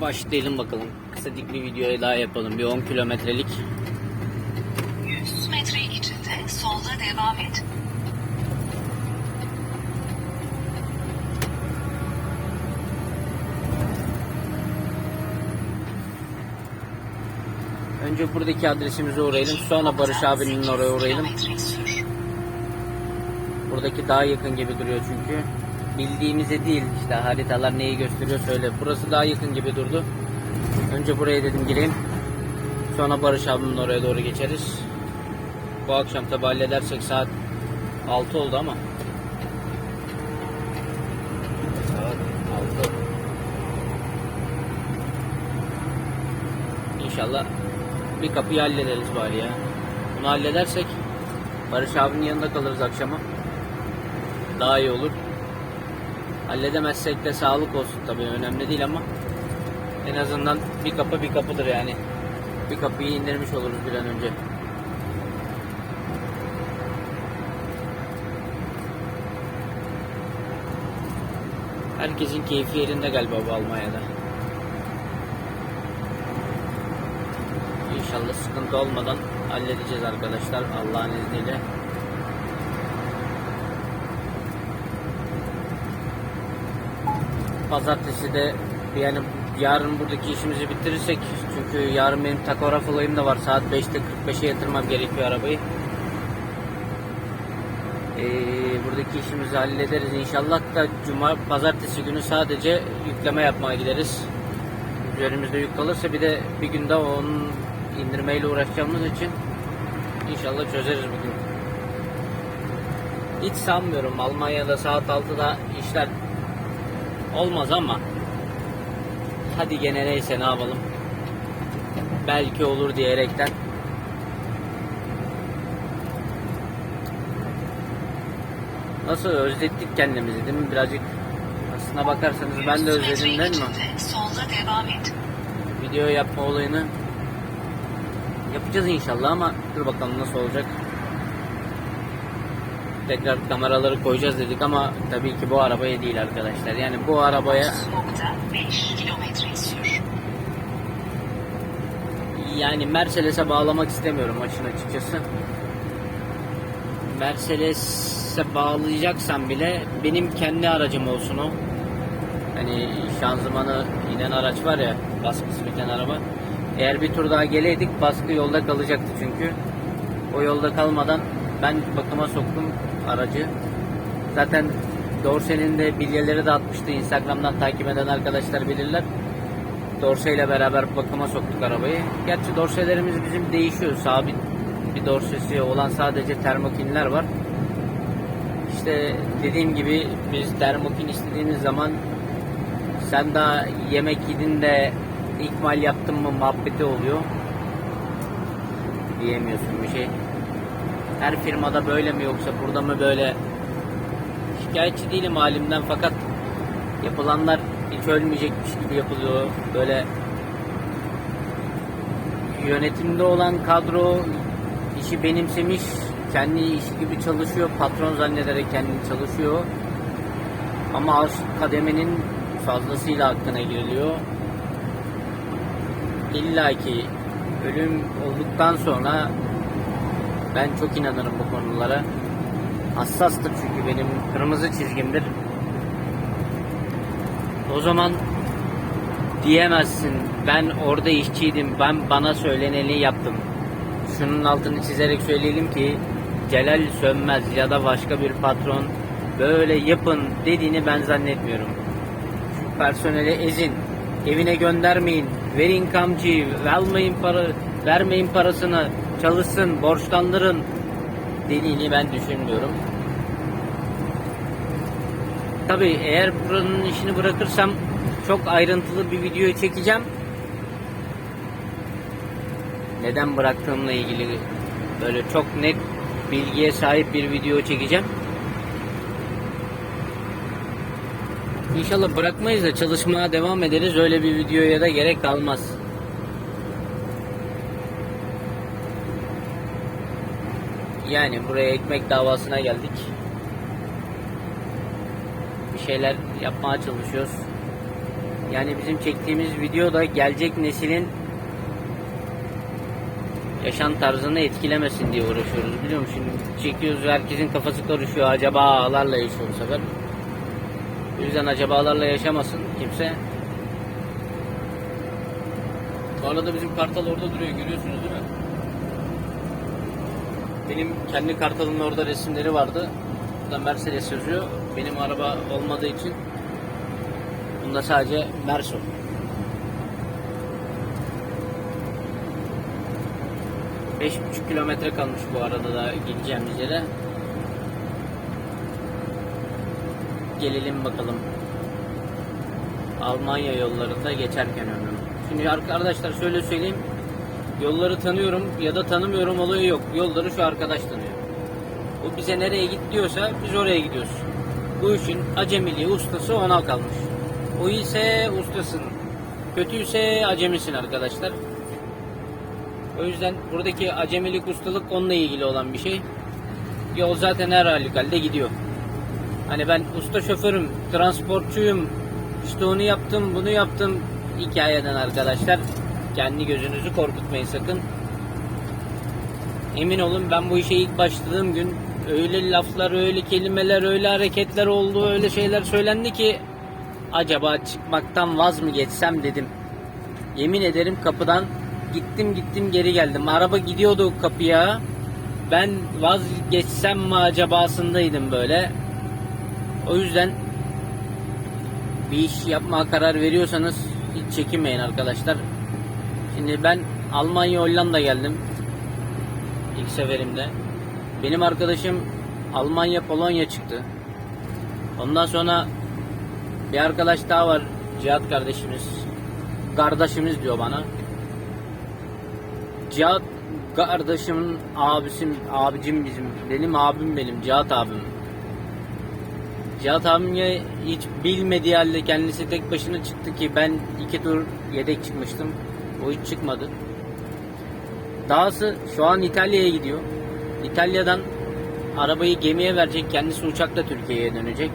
Başlayalım bakalım. Kısa dik bir videoya daha yapalım. Bir 10 kilometrelik. 100 metre içinde solda devam et. Önce buradaki adresimize uğrayalım. Sonra Barış abinin oraya uğrayalım. Buradaki daha yakın gibi duruyor çünkü. Bildiğimize değil işte haritalar neyi gösteriyor söyle. Burası daha yakın gibi durdu. Önce buraya dedim gireyim. Sonra Barış abimin oraya doğru geçeriz. Bu akşam tabi halledersek saat 6 oldu ama. Saat 6. İnşallah bir kapıyı hallederiz bari ya. Bunu halledersek Barış abinin yanında kalırız akşama. Daha iyi olur. Halledemezsek de sağlık olsun tabii önemli değil ama en azından bir kapı bir kapıdır yani. Bir kapıyı indirmiş oluruz bir an önce. Herkesin keyfi yerinde galiba bu Almanya'da. İnşallah sıkıntı olmadan halledeceğiz arkadaşlar Allah'ın izniyle. Pazartesi de yani yarın buradaki işimizi bitirirsek çünkü yarın benim takograf olayım da var saat 5'te 45'e yatırmam gerekiyor arabayı. Ee, buradaki işimizi hallederiz inşallah da cuma pazartesi günü sadece yükleme yapmaya gideriz. Üzerimizde yük kalırsa bir de bir günde onun indirmeyle uğraşacağımız için inşallah çözeriz bugün. Hiç sanmıyorum Almanya'da saat 6'da işler olmaz ama hadi gene neyse ne yapalım. Belki olur diyerekten Nasıl özlettik kendimizi değil mi birazcık aslına bakarsanız ben de 100 özledim değil mi? Solda devam et. Video yapma olayını yapacağız inşallah ama dur bakalım nasıl olacak. Tekrar kameraları koyacağız dedik ama tabii ki bu arabaya değil arkadaşlar. Yani bu arabaya 30.5 kilometre sür. yani Mercedes'e bağlamak istemiyorum açın açıkçası. Mercedes'e bağlayacaksam bile benim kendi aracım olsun o. Hani şanzımanı inen araç var ya baskısı biten araba. Eğer bir tur daha geleydik baskı yolda kalacaktı çünkü. O yolda kalmadan ben bakıma soktum aracı. Zaten Dorsen'in de bilyeleri de atmıştı. Instagram'dan takip eden arkadaşlar bilirler. Dorse ile beraber bakıma soktuk arabayı. Gerçi dorselerimiz bizim değişiyor. Sabit bir dorsesi olan sadece termokinler var. İşte dediğim gibi biz termokin istediğimiz zaman sen daha yemek yedin de ikmal yaptın mı muhabbeti oluyor. Diyemiyorsun bir şey. Her firmada böyle mi yoksa burada mı böyle? Şikayetçi değilim halimden fakat yapılanlar hiç ölmeyecekmiş gibi yapılıyor. Böyle yönetimde olan kadro işi benimsemiş, kendi işi gibi çalışıyor, patron zannederek kendini çalışıyor. Ama alt kademenin fazlasıyla hakkına giriliyor. İlla ki ölüm olduktan sonra ben çok inanırım bu konulara. Hassastır çünkü benim kırmızı çizgimdir. O zaman diyemezsin ben orada işçiydim ben bana söyleneni yaptım. Şunun altını çizerek söyleyelim ki Celal Sönmez ya da başka bir patron böyle yapın dediğini ben zannetmiyorum. Şu personeli ezin, evine göndermeyin, verin kamçıyı, vermeyin para, vermeyin parasını, çalışsın, borçlandırın dediğini ben düşünmüyorum. Tabii eğer buranın işini bırakırsam çok ayrıntılı bir video çekeceğim. Neden bıraktığımla ilgili böyle çok net bilgiye sahip bir video çekeceğim. İnşallah bırakmayız da çalışmaya devam ederiz. Öyle bir videoya da gerek kalmaz. Yani buraya ekmek davasına geldik. Bir şeyler yapmaya çalışıyoruz. Yani bizim çektiğimiz video da gelecek neslin yaşam tarzını etkilemesin diye uğraşıyoruz. Biliyor musun? Şimdi çekiyoruz herkesin kafası karışıyor. Acaba ağlarla yaşıyor bu sefer. O yüzden acabalarla yaşamasın kimse. Bu arada bizim kartal orada duruyor görüyorsunuz değil mi? Benim kendi kartalımın orada resimleri vardı. Burada Mercedes yazıyor. Benim araba olmadığı için bunda sadece Merso. Beş buçuk kilometre kalmış bu arada da gideceğimiz yere. Gelelim bakalım. Almanya yollarında geçerken ömrüm. Şimdi arkadaşlar şöyle söyleyeyim. Yolları tanıyorum ya da tanımıyorum olayı yok. Yolları şu arkadaş tanıyor. O bize nereye git diyorsa biz oraya gidiyoruz. Bu işin acemiliği, ustası ona kalmış. O ise ustasın. Kötüyse acemisin arkadaşlar. O yüzden buradaki acemilik, ustalık onunla ilgili olan bir şey. Yol zaten her halükarda gidiyor. Hani ben usta şoförüm, transportçuyum, işte onu yaptım, bunu yaptım hikayeden arkadaşlar. Kendi gözünüzü korkutmayın sakın. Emin olun ben bu işe ilk başladığım gün öyle laflar, öyle kelimeler, öyle hareketler oldu, öyle şeyler söylendi ki acaba çıkmaktan vaz mı geçsem dedim. Yemin ederim kapıdan gittim gittim geri geldim. Araba gidiyordu kapıya. Ben vazgeçsem mi acabasındaydım böyle. O yüzden bir iş yapmaya karar veriyorsanız hiç çekinmeyin arkadaşlar. Şimdi ben Almanya Hollanda geldim. İlk seferimde. Benim arkadaşım Almanya Polonya çıktı. Ondan sonra bir arkadaş daha var. Cihat kardeşimiz. Kardeşimiz diyor bana. Cihat kardeşimin abisim, abicim bizim. Benim abim benim. Cihat abim. Cihat abim ya hiç bilmediği halde kendisi tek başına çıktı ki ben iki tur yedek çıkmıştım. O hiç çıkmadı. Dahası şu an İtalya'ya gidiyor. İtalya'dan arabayı gemiye verecek. Kendisi uçakla Türkiye'ye dönecek.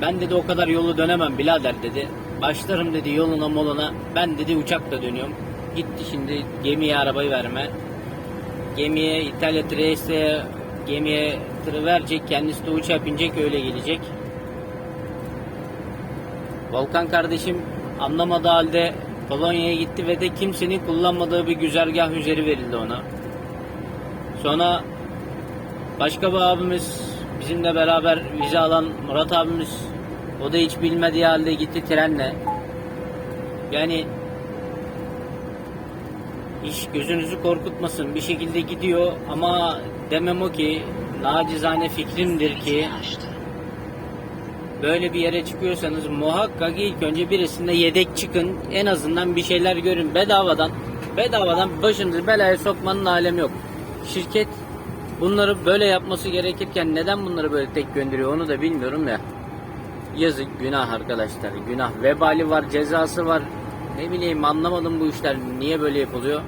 Ben dedi o kadar yolu dönemem birader dedi. Başlarım dedi yoluna moluna. Ben dedi uçakla dönüyorum. Gitti şimdi gemiye arabayı verme. Gemiye İtalya Trieste'ye gemiye tırı verecek. Kendisi de uçağa binecek öyle gelecek. Volkan kardeşim anlamadığı halde Polonya'ya gitti ve de kimsenin kullanmadığı bir güzergah üzeri verildi ona. Sonra başka bir abimiz bizimle beraber vize alan Murat abimiz o da hiç bilmediği halde gitti trenle. Yani iş gözünüzü korkutmasın. Bir şekilde gidiyor ama demem o ki nacizane fikrimdir ki. Böyle bir yere çıkıyorsanız muhakkak ilk önce birisinde yedek çıkın. En azından bir şeyler görün bedavadan. Bedavadan başınızı belaya sokmanın alemi yok. Şirket bunları böyle yapması gerekirken neden bunları böyle tek gönderiyor onu da bilmiyorum ya. Yazık günah arkadaşlar günah. Vebali var cezası var. Ne bileyim anlamadım bu işler niye böyle yapılıyor.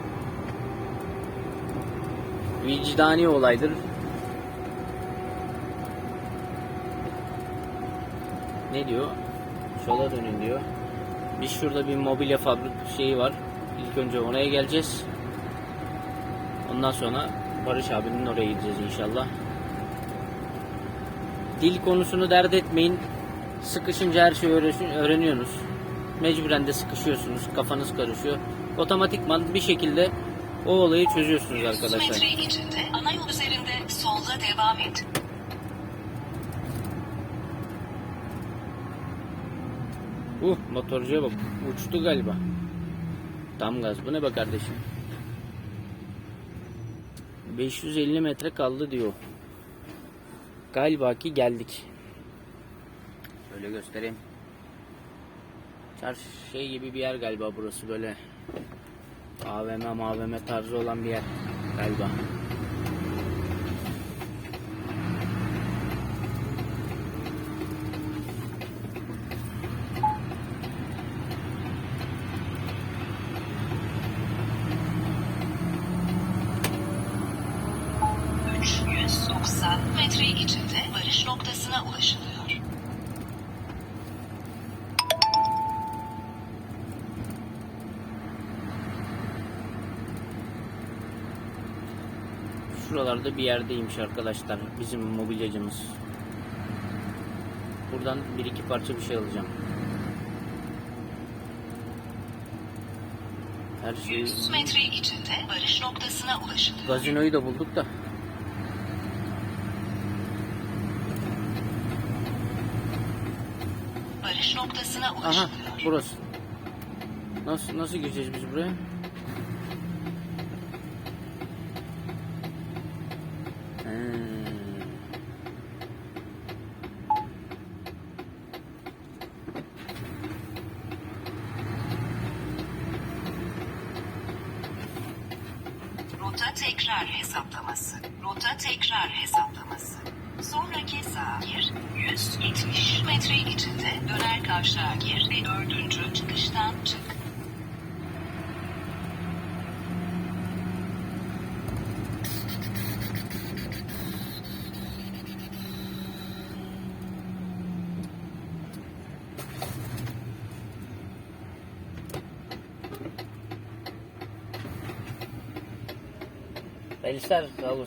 Vicdani olaydır. Ne diyor? Sola dönün diyor. Biz şurada bir mobilya fabrik şeyi var. İlk önce oraya geleceğiz. Ondan sonra Barış abinin oraya gideceğiz inşallah. Dil konusunu dert etmeyin. Sıkışınca her şeyi öğren- öğreniyorsunuz. Mecburen de sıkışıyorsunuz. Kafanız karışıyor. Otomatikman bir şekilde o olayı çözüyorsunuz 100 arkadaşlar. metre içinde ana yol üzerinde solda devam et. Uh motorcuya bak. Uçtu galiba. Tam gaz. Bu ne be kardeşim? 550 metre kaldı diyor. Galiba ki geldik. Şöyle göstereyim. Çarşı şey gibi bir yer galiba burası böyle. AVM AVM tarzı olan bir yer galiba. Şuralarda bir yerdeymiş arkadaşlar. Bizim mobilyacımız. Buradan bir iki parça bir şey alacağım. Her şey 100 metre içinde varış noktasına ulaşılıyor. Gazinoyu da bulduk da. Varış noktasına Aha ulaşılıyor. burası. Nasıl nasıl gireceğiz biz buraya? Tekrar hesaplaması. Rota tekrar hesaplaması. Sonraki sağa gir. 170 metre içinde döner kavşağa gir ve dördüncü çıkıştan çık. pensar, Raúl.